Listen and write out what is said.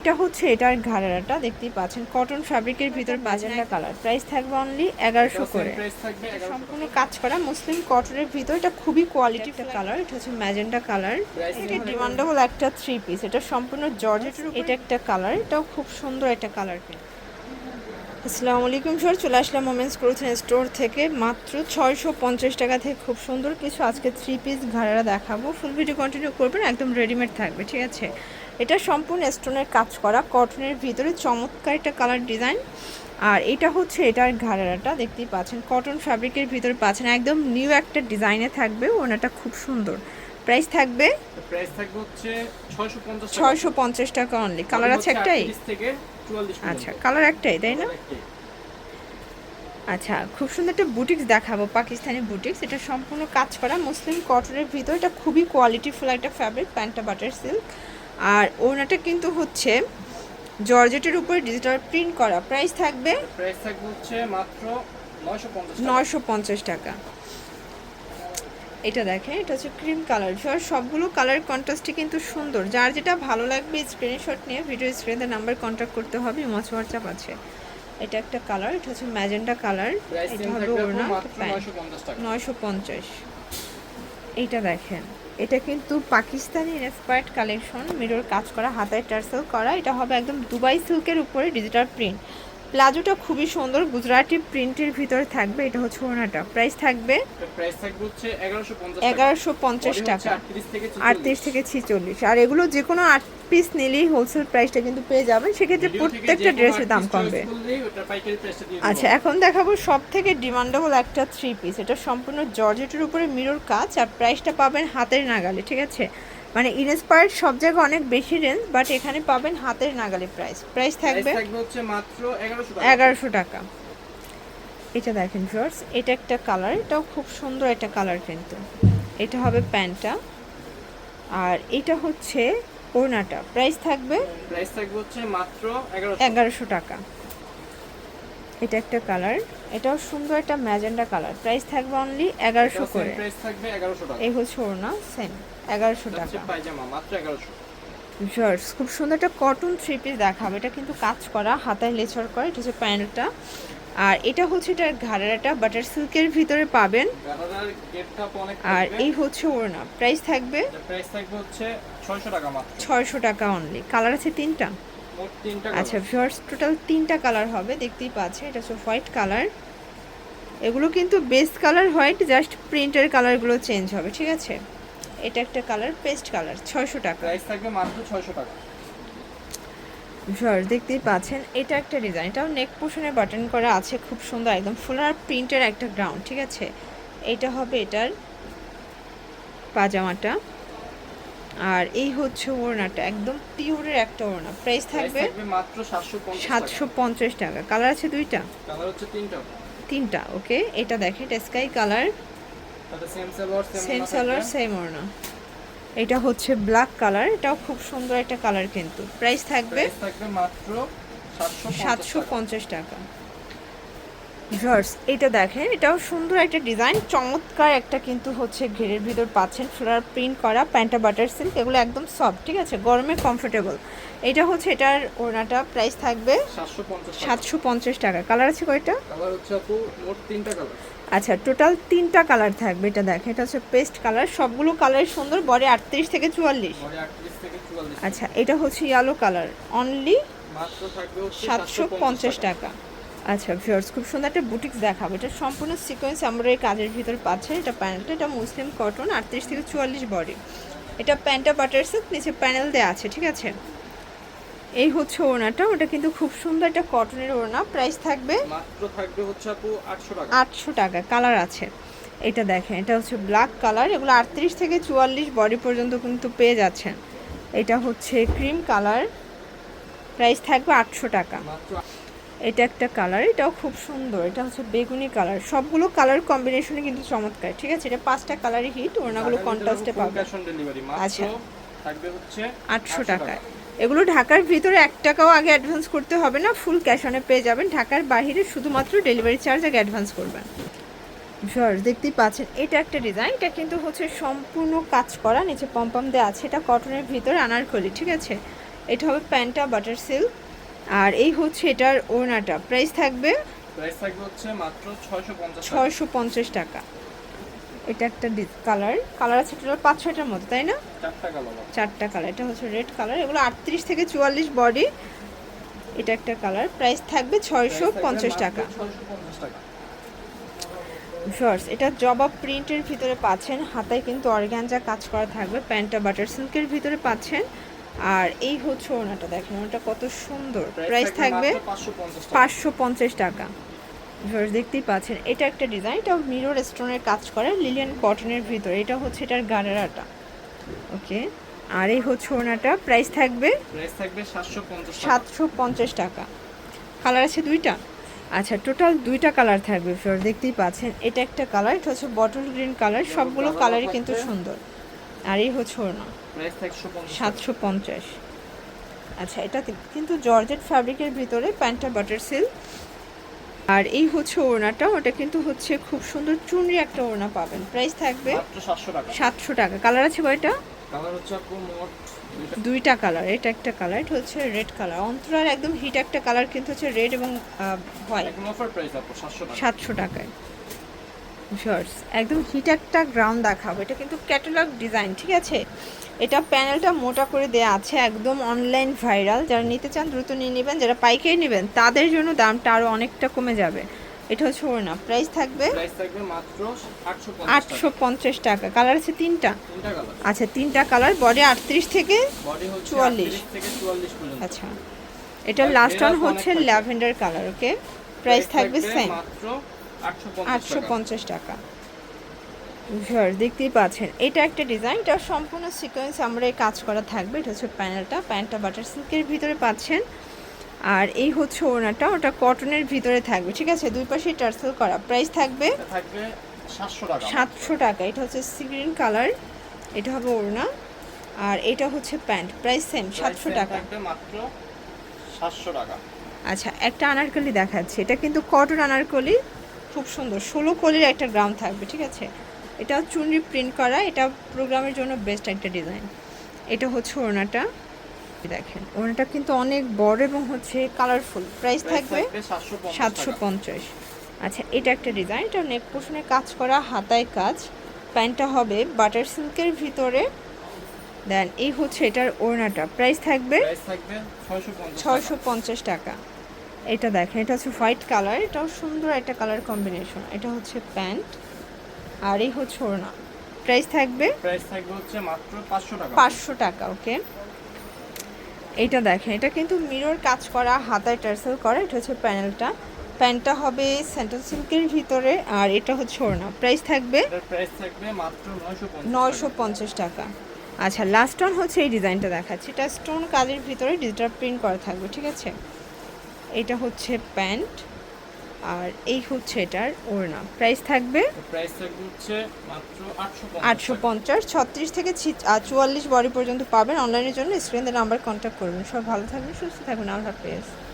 এটা হচ্ছে এটার ঘাড়াটা দেখতেই পাচ্ছেন। কটন ফ্যাব্রিকের ভিতর বাজারটা কালার প্রাইস থাকবে অনলি এগারোশো করে। সম্পূর্ণ কাজ করা মুসলিম কটনের ভিতর। এটা খুবই কোয়ালিটি একটা কালার এটা হচ্ছে ম্যাজেন্টা কালার এটা ডিমান্ডেবল একটা থ্রি পিস এটা সম্পূর্ণ জর্জেটের এটা একটা কালার এটাও খুব সুন্দর একটা কালার আসসালামু আলাইকুম স্যার চলে আসলাম মোমেন্টস করেছেন স্টোর থেকে। মাত্র ছয়শো পঞ্চাশ টাকা থেকে খুব সুন্দর কিছু আজকে থ্রি পিস ঘাড়ারা দেখাবো। ফুল ভিডিও কন্টিনিউ করবেন একদম রেডিমেড থাকবে। ঠিক আছে? এটা সম্পূর্ণ স্টোনের কাজ করা কটনের ভিতরে চমৎকার একটা কালার ডিজাইন। আর এটা হচ্ছে এটার ঘাড়ারাটা দেখতেই পাচ্ছেন। কটন ফ্যাব্রিকের ভিতরে পাচ্ছেন একদম নিউ একটা ডিজাইনে থাকবে ওনাটা খুব সুন্দর। প্রাইস থাকবে? প্রাইস থাকবে হচ্ছে 650 টাকা। অনলি কালার আছে একটাই? 38 থেকে 44 আচ্ছা কালার একটাই তাই না? আচ্ছা খুব সুন্দর একটা বুটিক্স দেখাবো পাকিস্তানি বুটিক্স। এটা সম্পূর্ণ কাজ করা মুসলিম কটনের ভিতর। এটা খুবই কোয়ালিটিফুল একটা ফ্যাব্রিক প্যান্টটা বাটার সিল্ক আর ওনাটা কিন্তু হচ্ছে জর্জেটের উপরে ডিজিটাল প্রিন্ট করা। প্রাইস থাকবে প্রাইস থাকবে হচ্ছে মাত্র 950 টাকা। এটা দেখেন এটা হচ্ছে ক্রিম কালার সবগুলো কালার কন্ট্রাস্টই কিন্তু সুন্দর। যার যেটা ভালো লাগবে স্ক্রিনশট নিয়ে ভিডিও স্ক্রিনে নাম্বার কন্ট্যাক্ট করতে হবে ইমচ হোয়াটসঅ্যাপ আছে। এটা একটা কালার এটা হচ্ছে ম্যাজেন্টা কালার এটা হবে ওড়না 950 টাকা। নয়শো পঞ্চাশ। এইটা দেখেন। এটা কিন্তু পাকিস্তানি ইন্সপায়ার্ড কালেকশন, মিরর কাজ করা, হাতায় টার্সেল করা, এটা হবে একদম দুবাই সিল্কের উপরে ডিজিটাল প্রিন্ট প্লাজোটা খুবই সুন্দর গুজরাটি প্রিন্টের ভিতরে থাকবে এটা হচ্ছে ওনাটা প্রাইস থাকবে প্রাইস থাকবে হচ্ছে 1150 টাকা। এগারোশো পঞ্চাশ Body হচ্ছে টাকা। 38 থেকে 46 থেকে ছিচল্লিশ। আর এগুলো যে কোনো আট পিস নিলেই হোলসেল প্রাইসটা কিন্তু পেয়ে যাবেন। সেক্ষেত্রে প্রত্যেকটা ড্রেসের দাম কমবে। আচ্ছা এখন দেখাবো সব থেকে ডিমান্ডেবল একটা থ্রি পিস এটা সম্পূর্ণ জর্জেটের উপরে মিরর কাজ আর প্রাইসটা পাবেন হাতের নাগালে ঠিক আছে? মানে ইনস্পায়ার্ড সব জায়গায় অনেক বেশি রেঞ্জ বাট এখানে পাবেন হাতের নাগালে প্রাইস প্রাইস থাকবে হচ্ছে মাত্র 1100 টাকা। এগারোশো টাকা। এটা দেখেন ফিওর্স এটা একটা কালার এটাও খুব সুন্দর একটা কালার কিন্তু। এটা হবে প্যান্টটা। আর এটা হচ্ছে ওড়নাটা। প্রাইস থাকবে প্রাইস থাকবে হচ্ছে মাত্র 1100 এগারোশো টাকা। এটা একটা কালার। এটাও সুন্দর একটা ম্যাজেন্ডা কালার। প্রাইস থাকবে অনলি এগারোশো করে। প্রাইস থাকবে 1100 টাকা। এই হচ্ছে ওড়না সেম এগারোশো টাকা। পায়জামা মাত্র 1100 শর্টস খুব সুন্দর একটা কটন থ্রি পিস দেখাবে। এটা কিন্তু কাজ করা হাতায় লেচার করে এটা হচ্ছে প্যান্টটা। আর এটা হচ্ছে এটার ঘাড়াটা বাটার সিল্কের ভিতরে পাবেন। আর এই হচ্ছে ওড়না। প্রাইস থাকবে প্রাইস থাকবে হচ্ছে 600 টাকা ছয়শো টাকা অনলি কালার আছে তিনটা। আচ্ছা ভিউয়ার্স টোটাল তিনটা কালার হবে দেখতেই পাচ্ছেন এটা হচ্ছে হোয়াইট কালার এগুলো কিন্তু বেস্ট কালার হোয়াইট জাস্ট প্রিন্টের কালারগুলো চেঞ্জ হবে ঠিক আছে? এটা একটা কালার পেস্ট কালার ছয়শো টাকা। প্রাইস থাকবে মাত্র 600 টাকা। ভিউয়ার্স দেখতেই পাচ্ছেন এটা একটা ডিজাইন এটাও নেক পোর্শনে বাটন করা আছে খুব সুন্দর একদম ফুলার প্রিন্টের একটা গ্রাউন্ড ঠিক আছে? এটা হবে এটার পাজামাটা। আর এই হচ্ছে ওড়নাটা একদম পিওরের একটা ওড়না। প্রাইস থাকবে মাত্র 750 সাতশো পঞ্চাশ টাকা। কালার আছে দুইটা? কালার হচ্ছে তিনটা। তিনটা ওকে এটা দেখেন এটা sky colour same salwar same ওড়না এটা হচ্ছে ব্ল্যাক কালার এটাও খুব সুন্দর একটা কালার কিন্তু। প্রাইস থাকবে থাকবে মাত্র 750 সাতশো পঞ্চাশ টাকা। ভিউয়ার্স এটা দেখেন এটাও সুন্দর একটা ডিজাইন চমৎকার একটা কিন্তু হচ্ছে ঘেরের ভিতর পাচ্ছেন ফ্লোরার প্রিন্ট করা প্যান্টা বাটার সিল্ক এগুলো একদম সফট ঠিক আছে? গরমে কমফোর্টেবল এটা হচ্ছে এটার ওড়নাটা প্রাইস থাকবে সাতশো পঞ্চাশ টাকা। কালার আছে কয়টা? আচ্ছা টোটাল তিনটা কালার থাকবে এটা দেখেন এটা হচ্ছে পেস্ট কালার সবগুলো কালার সুন্দর বডি আটত্রিশ থেকে চুয়াল্লিশ। বডি 38 থেকে 44 আচ্ছা এটা হচ্ছে ইয়েলো কালার অনলি সাতশো পঞ্চাশ টাকা। আচ্ছা ভিউয়ার্স খুব সুন্দর একটা বুটিক্স দেখাবো। এটা সম্পূর্ণ সিকোয়েন্স আমরা এই কাজের ভিতর পাচ্ছেন। এটা প্যান্টটা এটা মুসলিম কটন আটত্রিশ থেকে চুয়াল্লিশ বডি এটা প্যান্টটা বাটার সিল্ক নিচে প্যানেল দেওয়া আছে ঠিক আছে? এই হচ্ছে ওড়নাটা ওটা কিন্তু খুব সুন্দর একটা কটনের ওড়না। প্রাইস থাকবে মাত্র থাকবে হচ্ছে আপু 800 টাকা। আটশো টাকা কালার আছে। এটা দেখেন এটা হচ্ছে ব্ল্যাক কালার এগুলো আটত্রিশ থেকে চুয়াল্লিশ বডি পর্যন্ত কিন্তু পেয়ে যাচ্ছেন। এটা হচ্ছে ক্রিম কালার প্রাইস থাকবে আটশো টাকা। মাত্র এটা একটা কালার এটাও খুব সুন্দর এটা হচ্ছে বেগুনি কালার সবগুলো কালার কম্বিনেশনে কিন্তু চমৎকার ঠিক আছে? এটা পাঁচটা কালারই হিট ওনাগুলো কন্ট্রাস্টে পাবে। আচ্ছা। আটশো টাকায়। এগুলো ঢাকার ভিতরে এক টাকাও আগে অ্যাডভান্স করতে হবে না ফুল ক্যাশ অনে পেয়ে যাবেন। ঢাকার বাইরে শুধুমাত্র ডেলিভারি চার্জ আগে অ্যাডভান্স করবেন। সর দেখতেই পাচ্ছেন এটা একটা ডিজাইন এটা কিন্তু হচ্ছে সম্পূর্ণ কাজ করা নিচে পম্পম দেওয়া আছে এটা কটনের ভিতরে আনারকলি ঠিক আছে? এটা হবে প্যান্টটা বাটার সিল্ক আর এই হচ্ছে এটার ওড়নাটা। প্রাইস থাকবে প্রাইস থাকবে হচ্ছে মাত্র ছয়শো পঞ্চাশ ছয়শো পঞ্চাশ টাকা। এটা একটা কালার কালার আছে টোটাল পাঁচ ছয়টার মতো তাই না? চারটা কালো চারটা কালার এটা হচ্ছে রেড কালার এগুলো আটত্রিশ থেকে চুয়াল্লিশ বডি এটা একটা কালার প্রাইস থাকবে ছয়শো পঞ্চাশ টাকা। শর্টস এটা জবাব প্রিন্টের ভিতরে পাচ্ছেন। হাতায় কিন্তু অর্গ্যানজা কাজ করা থাকবে। প্যান্টটা বাটার সিল্কের ভিতরে পাচ্ছেন। আর এই হচ্ছে ওনাটা দেখেন ওনাটা কত সুন্দর। প্রাইস থাকবে পাঁচশো পঞ্চাশ টাকা। ভিউয়ার্স দেখতেই পাচ্ছেন এটা একটা ডিজাইন এটা মিরর স্টোনের কাজ করে লিলিয়ান কটনের ভিতরে। এটা হচ্ছে এটার গাড়ারাটা ওকে আর এই হচ্ছে ওনাটা প্রাইস থাকবে প্রাইস থাকবে সাতশো পঞ্চাশ টাকা। সাতশো পঞ্চাশ টাকা। কালার আছে দুইটা? আচ্ছা টোটাল দুইটা কালার থাকবে ফ্লোর দেখতেই পাচ্ছেন। এটা একটা কালার এটা হচ্ছে বটল গ্রিন কালার সবগুলো কালারই কিন্তু সুন্দর। আর এই হচ্ছে প্রাইস সাতশো পঞ্চাশ। আচ্ছা এটা কিন্তু জর্জেট ফ্যাব্রিকের ভিতরে প্যান্টটা বাটার সিল আর এই হচ্ছে ওড়নাটা ওটা কিন্তু হচ্ছে খুব সুন্দর চুনরি একটা ওড়না পাবেন। প্রাইস থাকবে সাতশো টাকা। কালার আছে কয়টা? দুইটা। কালার এটা একটা কালার এটা হচ্ছে রেড কালার। অন্তরার একদম হিট একটা কালার কিন্তু হচ্ছে রেড এবং হোয়াইট। সাতশো টাকায়। শর্টস একদম হিট একটা গ্রাউন্ড দেখাবো। এটা কিন্তু ক্যাটালগ ডিজাইন ঠিক আছে? এটা প্যানেলটা মোটা করে দেওয়া আছে একদম অনলাইন ভাইরাল যারা নিতে চান দ্রুত নিয়ে নেবেন। যারা পাইকারি নেবেন তাদের জন্য দামটা আরও অনেকটা কমে যাবে। এটা হচ্ছে ওড়না। প্রাইস থাকবে আটশো পঞ্চাশ টাকা। কালার আছে তিনটা? আচ্ছা তিনটা কালার বডি আটত্রিশ থেকে বডি হচ্ছে 44 44 থেকে চুয়াল্লিশ আচ্ছা। এটা লাস্ট ওয়ান হচ্ছে ল্যাভেন্ডার কালার ওকে প্রাইস থাকবে সেম আটশো পঞ্চাশ টাকা। ভিউয়ার দেখতেই পাচ্ছেন এটা একটা ডিজাইন এটা সম্পূর্ণ সিকোয়েন্স আমরা এই কাজ করা থাকবে। এটা হচ্ছে প্যানেলটা প্যান্টটা বাটার সিল্কের ভিতরে পাচ্ছেন। আর এই হচ্ছে ওড়নাটা ওটা কটনের ভিতরে থাকবে ঠিক আছে? দুই পাশে টার্সেল করা। প্রাইস থাকবে থাকবে সাতশো টাকা। এটা হচ্ছে সি গ্রিন কালার এটা হবে ওড়না। আর এটা হচ্ছে প্যান্ট প্রাইস সেম সাতশো টাকা। মাত্র সাতশো টাকা। আচ্ছা একটা আনারকলি দেখাচ্ছি। এটা কিন্তু কটন আনারকলি খুব সুন্দর। ষোলো কলির একটা গ্রাম থাকবে ঠিক আছে? এটা চুনরি প্রিন্ট করা এটা প্রোগ্রামের জন্য বেস্ট একটা ডিজাইন এটা হচ্ছে ওড়নাটা। দেখেন ওড়নাটা কিন্তু অনেক বড় এবং হচ্ছে কালারফুল প্রাইস থাকবে সাতশো পঞ্চাশ আচ্ছা এটা একটা ডিজাইন এটা নেক পোষণে কাজ করা হাতায় কাজ। প্যান্টটা হবে বাটার সিল্কের ভিতরে। দেন এই হচ্ছে এটার ওড়নাটা। প্রাইস থাকবে ছয়শো পঞ্চাশ টাকা। এটা দেখেন এটা হচ্ছে হোয়াইট কালার এটাও সুন্দর একটা কালার কম্বিনেশন। এটা হচ্ছে প্যান্ট আর এই হচ্ছে ওড়না। প্রাইস থাকবে? প্রাইস থাকবে হচ্ছে মাত্র পাঁচশো টাকা। পাঁচশো টাকা ওকে। এটা দেখেন এটা কিন্তু মিরর কাজ করা হাতায় টার্সেল করা এটা হচ্ছে প্যানেলটা। প্যান্টটা হবে সেন্টার সিল্কের ভিতরে আর এটা হচ্ছে ওড়না। প্রাইস থাকবে? প্রাইস থাকবে মাত্র নয়শো পঞ্চাশ নয়শো পঞ্চাশ টাকা। আচ্ছা লাস্ট ওয়ান হচ্ছে এই ডিজাইনটা দেখাচ্ছি। এটা স্টোন কাজের ভিতরে ডিজিটাল প্রিন্ট করা থাকবে ঠিক আছে? এটা হচ্ছে প্যান্ট আর এই হচ্ছে এটার ওড়না। প্রাইস থাকবে প্রাইস থাকবে হচ্ছে মাত্র আটশো আটশো পঞ্চাশ ছত্রিশ থেকে ছি- আহ, চুয়াল্লিশ বডি পর্যন্ত পাবেন। অনলাইনের জন্য স্ক্রিনে নাম্বার কন্ট্যাক্ট করবেন। সব ভালো থাকবেন সুস্থ থাকবেন। আল্লাহ হাফেজ।